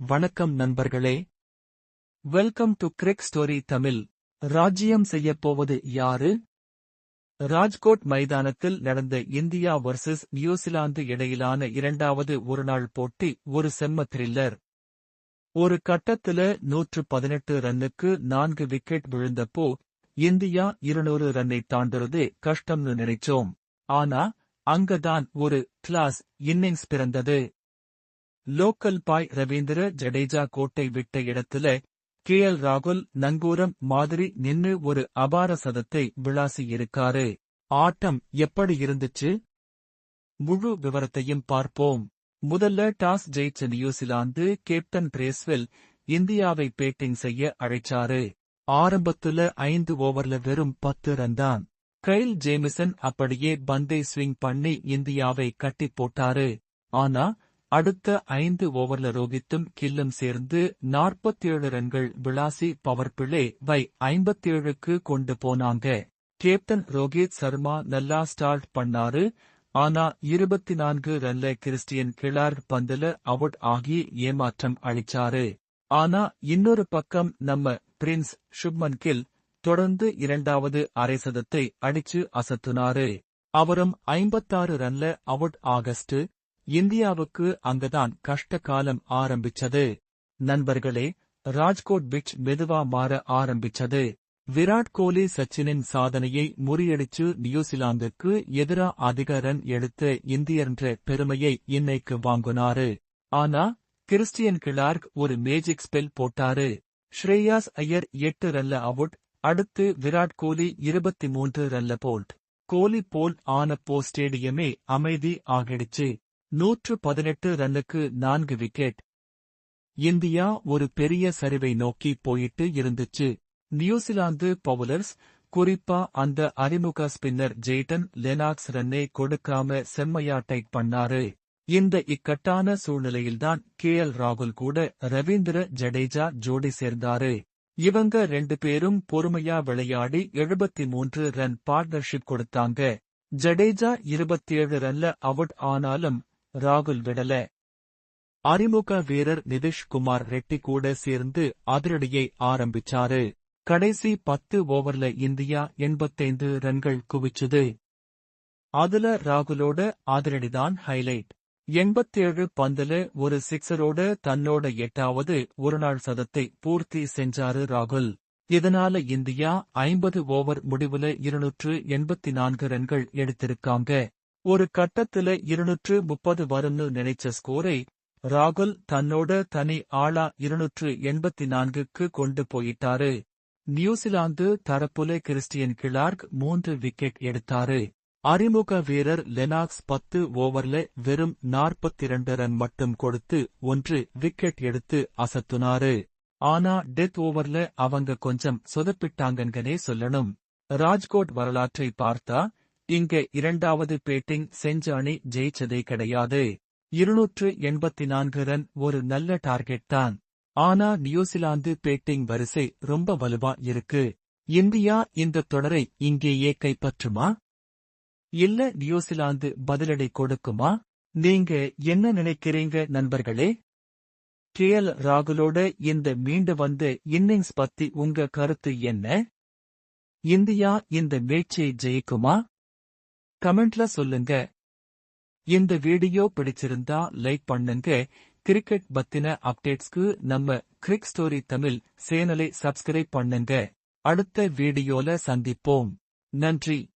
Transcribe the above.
வணக்கம் நண்பர்களே. Welcome to cric story Tamil. ராஜ்யம் செய்யப்போவது யாரு? ராஜ்கோட் மைதானத்தில் நடந்த இந்தியா வர்சஸ் நியூசிலாந்து இடையிலான இரண்டாவது ஒருநாள் போட்டி ஒரு செம்ம த்ரில்லர் ஒரு கட்டத்துல நூற்று பதினெட்டு ரன்னுக்கு நான்கு விக்கெட் விழுந்தப்போ இந்தியா இருநூறு ரன்னை தாண்டுறது கஷ்டம்னு நினைச்சோம். ஆனா அங்கதான் ஒரு கிளாஸ் இன்னிங்ஸ் பிறந்தது. லோக்கல் பாய் ரவீந்திர ஜடேஜா கோட்டை விட்ட இடத்துல கே எல் ராகுல் நங்கூரம் மாதிரி நின்னு ஒரு அபார சதத்தை விளாசி இருக்காரு ஆட்டம் எப்படி இருந்துச்சு? முழு விவரத்தையும் பார்ப்போம். முதல்ல டாஸ் ஜெயிச்ச நியூசிலாந்து கேப்டன் பிரேஸ்வெல் இந்தியாவை பேட்டிங் செய்ய அழைச்சாரு. ஆரம்பத்துல ஐந்து ஓவர்ல வெறும் பத்து ரன் தான் கைல் ஜேமிசன் அப்படியே பந்தை ஸ்விங் பண்ணி இந்தியாவை கட்டி போட்டாரு. ஆனா அடுத்த ஐந்து ஓவர்ல ரோஹித்தும் கில்லும் சேர்ந்து நாற்பத்தேழு ரன்கள் விளாசி பவர் பிளே வை ஐம்பத்தேழுக்கு கொண்டு போனாங்க. கேப்டன் ரோஹித் சர்மா நல்லா ஸ்டார்ட் பண்ணாரு. ஆனா இருபத்தி நான்கு ரன்ல கிறிஸ்டியன் கிளார் பந்துல அவுட் ஆகி ஏமாற்றம் அளிச்சாரு. ஆனா இன்னொரு பக்கம் நம்ம பிரின்ஸ் சுப்மன் கில் தொடர்ந்து இரண்டாவது அரை சதத்தை அடிச்சு அசத்துனாரு. அவரும் ஐம்பத்தாறு ரன்ல அவுட் ஆகஸ்ட் இந்தியாவுக்கு அங்கதான் கஷ்ட காலம் ஆரம்பிச்சது. நண்பர்களே ராஜ்கோட் பிச் மெதுவா மாற ஆரம்பிச்சது. விராட் கோலி சச்சினின் சாதனையை முறியடிச்சு நியூசிலாந்துக்கு எதிரா அதிக ரன் எடுத்த இந்தியன்ற பெருமையை இன்னைக்கு வாங்குனாரு. ஆனா கிறிஸ்டியன் கிளார்க் ஒரு மேஜிக் ஸ்பெல் போட்டாரு. ஸ்ரேயாஸ் ஐயர் எட்டு ரன்ல அவுட் அடுத்து விராட் கோலி இருபத்தி மூன்று ரன்ல போல்ட். கோலி போல் ஆனப்போ ஸ்டேடியமே அமைதி ஆகிடுச்சு. நூற்று பதினெட்டு ரன்னுக்கு நான்கு விக்கெட். இந்தியா ஒரு பெரிய சரிவை நோக்கி போயிட்டு இருந்துச்சு. நியூசிலாந்து பவுலர்ஸ் குறிப்பா அந்த அறிமுக ஸ்பின்னர் ஜெய்டன் லெனாக்ஸ் ரன்னை கொடுக்காம செம்மையா டைட் பண்ணாரு. இந்த இக்கட்டான சூழ்நிலையில்தான் கே எல் ராகுல் கூட ரவீந்திர ஜடேஜா ஜோடி சேர்ந்தாரு. இவங்க ரெண்டு பேரும் பொறுமையா விளையாடி எழுபத்தி மூன்று ரன் பார்ட்னர்ஷிப் கொடுத்தாங்க. ஜடேஜா இருபத்தேழு ரன்ல அவுட் ஆனாலும் ராகுல் விடல. அறிமுக வீரர் நிதிஷ் குமார் ரெட்டி கூட சேர்ந்து அதிரடியை ஆரம்பிச்சாரு. கடைசி பத்து ஓவர்ல இந்தியா எண்பத்தைந்து ரன்கள் குவிச்சுது. அதுல ராகுலோட அதிரடிதான் ஹைலைட். எண்பத்தேழு பந்துல ஒரு சிக்ஸரோட தன்னோட எட்டாவது ஒருநாள் சதத்தை பூர்த்தி செஞ்சாரு ராகுல். இதனால இந்தியா ஐம்பது ஓவர் முடிவுல இருநூற்று எண்பத்தி நான்கு ரன்கள் எடுத்திருக்காங்க. ஒரு கட்டத்துல இருநூற்று முப்பது வரும்னு நினைச்ச ஸ்கோரை ராகுல் தன்னோட தனி ஆளா இருநூற்று எண்பத்தி நான்குக்கு கொண்டு போயிட்டாரு. நியூசிலாந்து தரப்புல கிறிஸ்டியன் கிளார்க் மூன்று விக்கெட் எடுத்தாரு. அறிமுக வீரர் லெனாக்ஸ் பத்து ஓவர்ல வெறும் நாற்பத்தி இரண்டு ரன் மட்டும் கொடுத்து ஒன்று விக்கெட் எடுத்து அசத்துனாரு. ஆனா டெத் ஓவர்ல அவங்க கொஞ்சம் சொதப்பிட்டாங்கன்னே சொல்லணும். ராஜ்கோட் வரலாற்றை பார்த்தா இங்க இரண்டாவது பேட்டிங் செஞ்ச அணி ஜெயிச்சதே கிடையாது. இருநூற்று எண்பத்தி நான்கு ரன் ஒரு நல்ல டார்கெட் தான். ஆனா நியூசிலாந்து பேட்டிங் வரிசை ரொம்ப வலுவா இருக்கு. இந்தியா இந்த தொடரை இங்கேயே கைப்பற்றுமா? இல்ல நியூசிலாந்து பதிலடி கொடுக்குமா? நீங்க என்ன நினைக்கிறீங்க நண்பர்களே? கே எல் ராகுலோட இந்த மீண்டு வந்த இன்னிங்ஸ் பத்தி உங்க கருத்து என்ன? இந்தியா இந்த மேட்சை ஜெயிக்குமா? கமெண்ட்ல சொல்லுங்க. இந்த வீடியோ பிடிச்சிருந்தா லைக் பண்ணுங்க. கிரிக்கெட் பத்தின அப்டேட்ஸ்க்கு நம்ம கிரிக் ஸ்டோரி தமிழ் சேனலை சப்ஸ்கிரைப் பண்ணுங்க. அடுத்த வீடியோல சந்திப்போம். நன்றி.